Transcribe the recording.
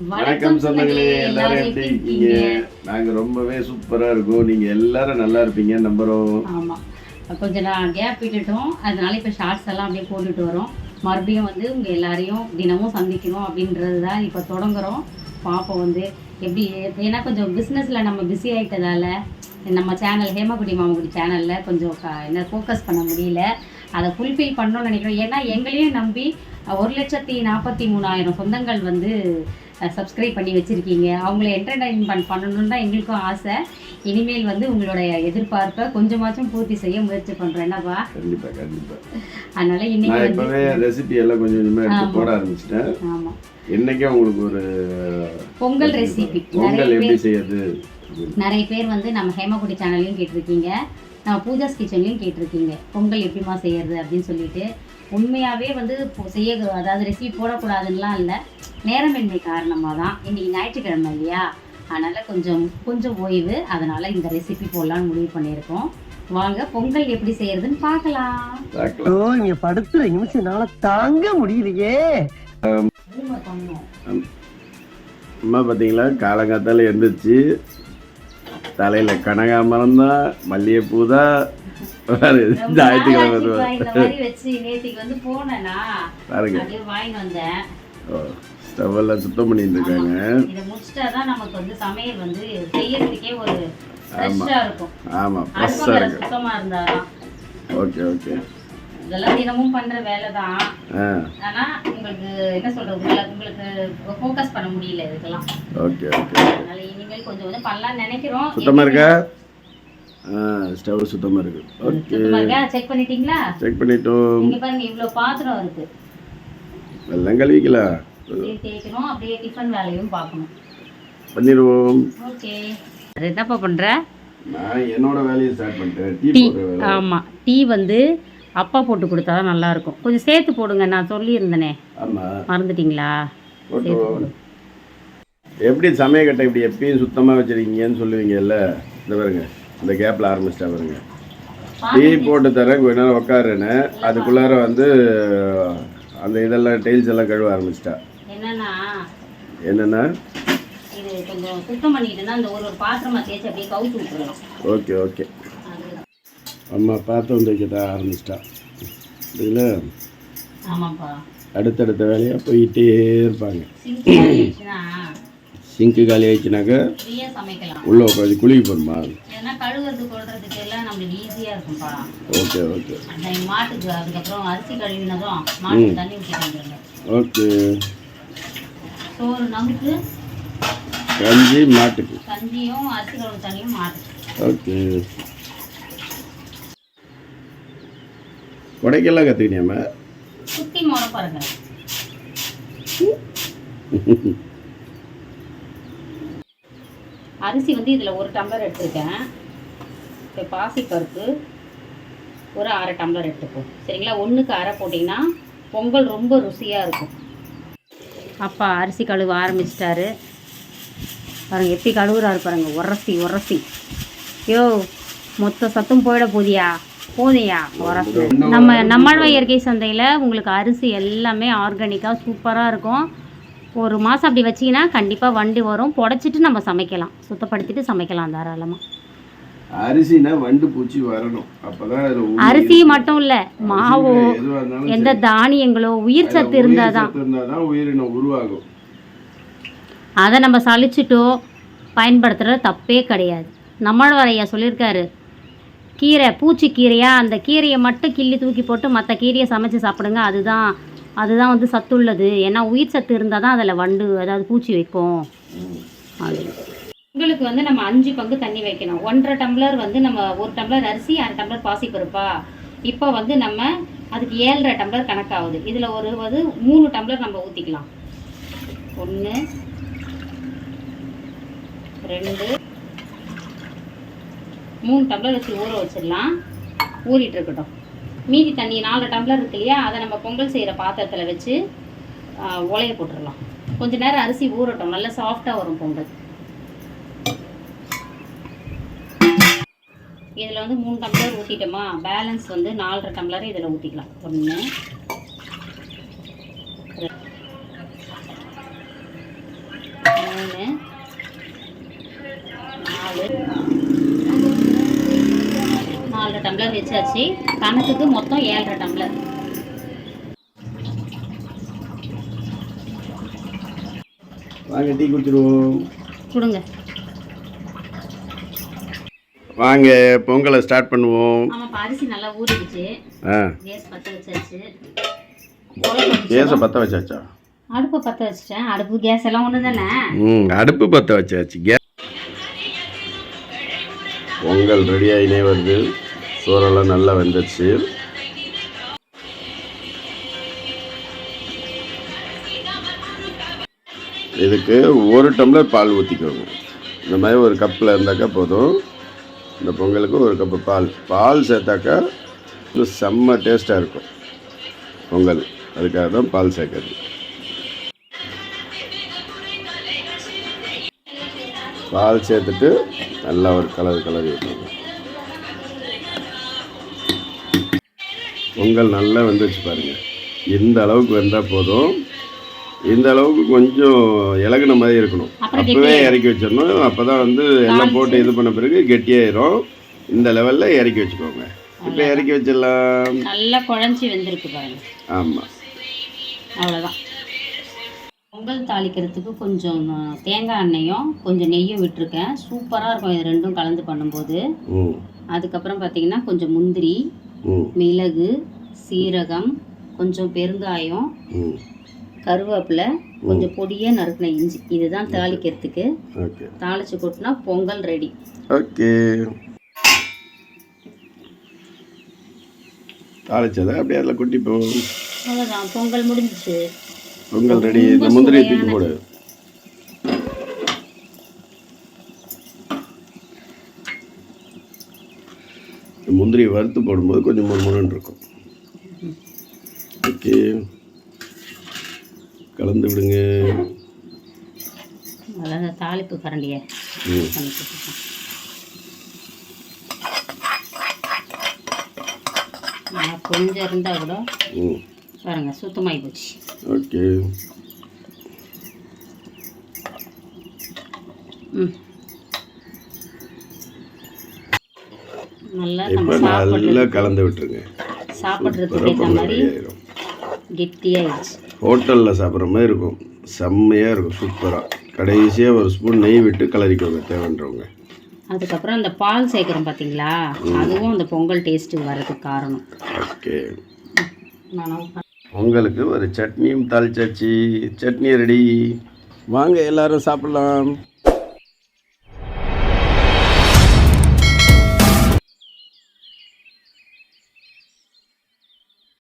வணக்கம் சொந்தங்களே எல்லாரும் எப்படி இருக்கீங்க? நாங்க ரொம்பவே சூப்பரா இருக்கோம். நீங்க எல்லாரும் நல்லா இருப்பீங்க நம்புறோம். ஆமா. கொஞ்ச நான் கேப் விட்டுட்டோம். அதனால இப்போ ஷார்ட்ஸ் எல்லாம் அப்படியே போட்டுட்டு வரோம். மறுபடியும் வந்து உங்க எல்லாரையும் தினமும் சந்திக்கணும் அப்படின்றது தான் இப்போ தொடங்குறோம். பார்ப்போம் வந்து எப்படி ஏன்னா கொஞ்சம் பிஸ்னஸில் நம்ம பிஸி ஆயிட்டதால நம்ம சேனல் ஹேமகுடி மாமகுடி சேனலில் கொஞ்சம் என்ன ஃபோக்கஸ் பண்ண முடியல. அதை ஃபுல்ஃபில் பண்ணணும்னு நினைக்கிறோம். ஏன்னா எங்களையும் நம்பி ஒரு லட்சத்தி நாற்பத்தி மூணாயிரம் சொந்தங்கள் வந்து சப்ஸ்கிரைப் பண்ணி வச்சுருக்கீங்க. அவங்கள என்டர்டைன்மெண்ட் பண்ணணும்னு தான் எங்களுக்கும் ஆசை. இனிமேல் வந்து உங்களுடைய எதிர்பார்ப்பை கொஞ்சமாச்சும் பூர்த்தி செய்ய முயற்சி பண்ணுறோம் என்னப்பா? கண்டிப்பா கண்டிப்பா. அதனால இன்னைக்கு இப்பவே ரெசிபி எல்லாம் கொஞ்சம் கொஞ்சமா எடுத்து போட ஆரம்பிச்சிட்டேன். ஆமாம் இன்னைக்கே உங்களுக்கு ஒரு பொங்கல் ரெசிபி பொங்கல் எப்படி செய்யறது? நிறைய பேர் வந்து நம்ம ஹேமகுடி சேனல்லையும் கேட்டிருக்கீங்க. நம்ம பூஜாஸ் கிச்சன்லையும் கேட்டிருக்கீங்க. பொங்கல் எப்படிமா செய்யறது அப்படின்னு சொல்லிட்டு. உண்மையாகவே வந்து செய்ய அதாவது ரெசிபி போடக்கூடாதுன்னெலாம் இல்லை. நேரமின்மை காரணமாக தான் இன்னைக்கு ஞாயிற்றுக்கிழமை இல்லையா? அதனால் கொஞ்சம் கொஞ்சம் ஓய்வு. அதனால் இந்த ரெசிபி போடலான்னு முடிவு பண்ணியிருக்கோம். வாங்க பொங்கல் எப்படி செய்யறதுன்னு பார்க்கலாம். இங்க படுத்துற நிமிஷம்னால தாங்க முடியலையே. அம்மா பார்த்தீங்களா காலங்காத்தால எழுந்திரிச்சு தலையில கனகாமரம் தான் மல்லிகைப்பூ தான். ஞாயிற்றுக்கிழமை நாளாச்சுப்பா, வருவா. இந்த மாதிரி வச்சு நேத்திக்கு வந்து போனேனா பாருங்க. அப்படியே வாங்கிட்டு வந்தேன். ஸ்டவ் எல்லாம் சுத்தம் பண்ணிட்டு இருக்காங்க. நமக்கு வந்து சமையல் வந்து செய்யறதுக்கே ஒரு ஃப்ரெஷ்ஷா இருக்கும். ஆமா ஃப்ரெஷ்ஷாக அடுப்பங்கரை இருக்கு சுத்தமா இருந்தாதான். Okay okay. இதெல்லாம் தினமும் பண்ற வேலை தான் ஆனா உங்களுக்கு என்ன சொல்றது உங்களை உங்களுக்கு ஃபோக்கஸ் பண்ண முடியல இதுக்கெல்லாம். Okay okay. அதனால இனிமேல் கொஞ்சம் கொஞ்சம் பண்ணலாம்னு நினைக்கிறோம். சுத்தமாக இருக்கா? ஆ ஸ்டவ் சுத்தமாக இருக்கு. ஓகே. சுத்தமா இருக்கா? செக் பண்ணிட்டீங்களா? செக் பண்ணிட்டோம். இங்க பாருங்க இவ்வளவு பாத்திரம் இருக்கு. எல்லாம் கழுவிக்கலாம் தேய்க்கணும். அப்படியே டிஃபன் வேலையும் பார்க்கணும். பண்ணிடுவோம். ஓகே. அது என்னப்பா பண்ற? நான் என்னோட வேலையை ஸ்டார்ட் பண்ணிட்டேன். டீ ஆமாம் டீ வந்து அப்பா போட்டு கொடுத்தா தான் நல்லாயிருக்கும். கொஞ்சம் சேர்த்து போடுங்க நான் சொல்லியிருந்தேனே. மறந்துட்டீங்களா? எப்படி சமயக்கட்டை இப்படி எப்பயும் சுத்தமாக வச்சிருக்கீங்கன்னு சொல்லுவீங்கல்ல? இந்த பாருங்க இந்த கேப்பில் ஆரம்பிச்சிட்டா பாருங்க. டீ போட்டு தரேன் கொஞ்ச நேரம் உட்காருன்னு அதுக்குள்ளார வந்து அந்த இதெல்லாம் டைல்ஸ் எல்லாம் கழுவ ஆரம்பிச்சிட்டா. என்னன்னா என்னென்னா? இது கொஞ்சம் சுத்தம் பண்ணிட்டுனா அந்த ஒரு ஒரு பாத்திரமா தேய்ச்சி அப்படியே கவுத்து விட்டுறலாம் ஓகே ஓகே. அம்மா பாத்திரம் தைக்க ஆரம்பிச்சிட்டா. இதில் ஆமாப்பா. அடுத்தடுத்த வேலையாக போயிட்டே இருப்பாங்க. சிங்க்கு காலி ஆயிடுச்சுனாக்கா உள்ளே உட்காந்து குளிக்க போகணுமா இருக்கும்ப்பா. Okay okay. அந்த மாட்டுக்கு அரிசி கழுவினதும் மாட்டுக்கு தண்ணி ஊற்றிட்டு வந்துருங்க ஓகே சோறு நமக்கு கஞ்சி மாட்டுக்கு கஞ்சியும் அரிசி கழுவு தண்ணியும் மாட்டுக்கு ஓகே உடைக்கெல்லாம் கற்றுக்கினியாம சுத்தி முறை பாருங்க அரிசி வந்து இதில் ஒரு டம்ளர் எடுத்திருக்கேன். இப்போ பாசிப்பருப்பு ஒரு அரை டம்ளர் எடுத்துப்போம். சரிங்களா? ஒன்றுக்கு அரை போட்டிங்கன்னா பொங்கல் ரொம்ப ருசியாக இருக்கும். அப்பா அரிசி கழுவ ஆரம்பிச்சிட்டாரு. பாருங்க எப்படி கழுவுறாரு பாருங்க. உரசி உரசி. யோ மொத்த சத்தம் போயிட போதியா போதியா நம்ம நம்மாழ்வா இயற்கை சந்தையில் உங்களுக்கு அரிசி எல்லாமே ஆர்கானிக்காக சூப்பராக இருக்கும். ஒரு மாதம் அப்படி வச்சிங்கன்னா கண்டிப்பாக வண்டி வரும். புடச்சிட்டு நம்ம சமைக்கலாம். சுத்தப்படுத்திட்டு சமைக்கலாம் தாராளமாக அரிசினா வண்டு பூச்சி வரணும். அப்பதான் அரிசி மட்டும் இல்லை மாவோ எந்த தானியங்களோ உயிர் சத்து உயிர் இருந்தால் தான் சத்து இருந்தாதான் உயிரினம் உருவாகும். அதை நம்ம சலிச்சிட்டோ பயன்படுத்துறது தப்பே கிடையாது. நம்மளோட ஐயா சொல்லியிருக்காரு கீரை பூச்சி கீரையாக அந்த கீரையை மட்டும் கிள்ளி தூக்கி போட்டு மற்ற கீரையை சமைச்சு சாப்பிடுங்க. அதுதான் அதுதான் வந்து சத்துள்ளது. ஏன்னா உயிர் சத்து இருந்தால் தான் அதில் வண்டு அதாவது பூச்சி வைக்கும். அது. உங்களுக்கு வந்து நம்ம அஞ்சு பங்கு தண்ணி வைக்கணும். ஒன்றரை டம்ளர் வந்து நம்ம ஒரு டம்ளர் அரிசி அரை டம்ளர் பாசிப்பருப்பா. இப்போ வந்து நம்ம அதுக்கு ஏழரை டம்ளர் கணக்காகுது. இதில் ஒரு வந்து மூணு டம்ளர் நம்ம ஊற்றிக்கலாம் ஒன்று ரெண்டு மூணு டம்ளர் வச்சு ஊற வச்சிடலாம். ஊறிட்டு இருக்கட்டும். மீதி தண்ணி நாலு டம்ளர் இருக்கு இல்லையா? அதை நம்ம பொங்கல் செய்கிற பாத்திரத்தில் வச்சு உலைய போட்டுடலாம். கொஞ்ச நேரம் அரிசி ஊறட்டும். நல்லா சாஃப்டாக வரும் பொங்கல். இதில் வந்து மூணு டம்ளர் ஊற்றிட்டோமா பேலன்ஸ் வந்து நாலரை டம்ளரை இதில் ஊற்றிக்கலாம் ஒன்று மூணு நாலு நாலரை டம்ளர் வச்சாச்சு. கணக்குக்கு மொத்தம் ஏழரை டம்ளர். வாங்க டீ குடிச்சிடுவோம் கொடுங்க. வாங்க பொங்கலை ஸ்டார்ட் பண்ணுவோம். ஆமாம் அரிசி நல்லா ஊறிடுச்சு. ஆ. கேஸ் பற்ற வச்சாச்சு. கேஸை பற்ற வச்சாச்சா? அடுப்பை பற்ற வச்சிட்டேன். அடுப்பு கேஸ் எல்லாம் ஒன்று தானே? ம் அடுப்பு பற்ற வச்சாச்சு. கே பொங்கல் ரெடி ஆகினே வருது. சோறெல்லாம் நல்லா வெந்துருச்சு. இதுக்கு ஒரு டம்ளர் பால் ஊற்றிக்கோங்க இந்த மாதிரி ஒரு கப்பில் இருந்தாக்கா போதும். இந்த பொங்கலுக்கு ஒரு கப்பு பால். பால் சேர்த்தாக்கா இது செம்ம டேஸ்ட்டாக இருக்கும். பொங்கல். அதுக்காக தான் பால் சேர்க்கறது. பால் சேர்த்துட்டு நல்லா ஒரு கலர் கலர் விட்டுருங்க பொங்கல் நல்லா வெந்துச்சு பாருங்க. இந்த அளவுக்கு வெந்தால் போதும் இந்த அளவுக்கு கொஞ்சம் இலகுன மாதிரி இருக்கணும். அப்பவே இறக்கி வச்சிடணும். அப்போ தான் வந்து எல்லாம் போட்டு இது பண்ண பிறகு கெட்டியாயிரும். இந்த லெவலில் இறக்கி வச்சுக்கோங்க. இப்போ இறக்கி வச்சிடலாம். நல்லா குழஞ்சி வெந்திருக்கு பாருங்க. ஆமாம் அவ்வளோதான் பொங்கல் தாளிக்கிறதுக்கு கொஞ்சம் தேங்காய் எண்ணெயும் கொஞ்சம் நெய்யும் விட்டுருக்கேன். சூப்பராக இருக்கும். இது ரெண்டும் கலந்து பண்ணும்போது. ம் அதுக்கப்புறம் பார்த்தீங்கன்னா கொஞ்சம் முந்திரி மிளகு சீரகம் கொஞ்சம் பெருங்காயம் கருவேப்பிலை கொஞ்சம் பொடியாக நறுக்கின இஞ்சி. இதுதான் தாளிக்கிறதுக்கு. தாளிச்சு கொட்டினா பொங்கல் ரெடி. ஓகே. தாளிச்சதை அப்படியே அதில் கொட்டிப்போம் அவ்வளோதான் பொங்கல் முடிஞ்சிச்சு. பொங்கல் ரெடி. இந்த முந்திரி தூக்கி போடு. முந்திரி வறுத்து போடும்போது கொஞ்சம் முறுமுறுன்னு இருக்கும். ஓகே. கலந்து விடுங்க. அதான் தாளிப்பு கரண்டியை கொஞ்சம் இருந்தால் கூட பாருங்க சுத்தமாகி போச்சு. ஓகே. ம். நல்லா இப்போ நல்லா கலந்து விட்டுருங்க. சாப்பிட்றதுக்கு ஏற்ற மாதிரி கெட்டியாகிடுச்சு ஹோட்டலில் சாப்பிட்ற மாதிரி இருக்கும். செம்மையாக இருக்கும் சூப்பராக கடைசியாக ஒரு ஸ்பூன் நெய் விட்டு கலரிக்கோங்க தேவைன்றவங்க. அதுக்கப்புறம் அந்த பால் சேர்க்குறோம் பார்த்தீங்களா அதுவும் அந்த பொங்கல் டேஸ்ட்டு வர்றதுக்கு காரணம். ஓகே. நான் உங்களுக்கு ஒரு சட்னியும் தாளிச்சாச்சு. சட்னி ரெடி வாங்க எல்லாரும் சாப்பிடலாம்.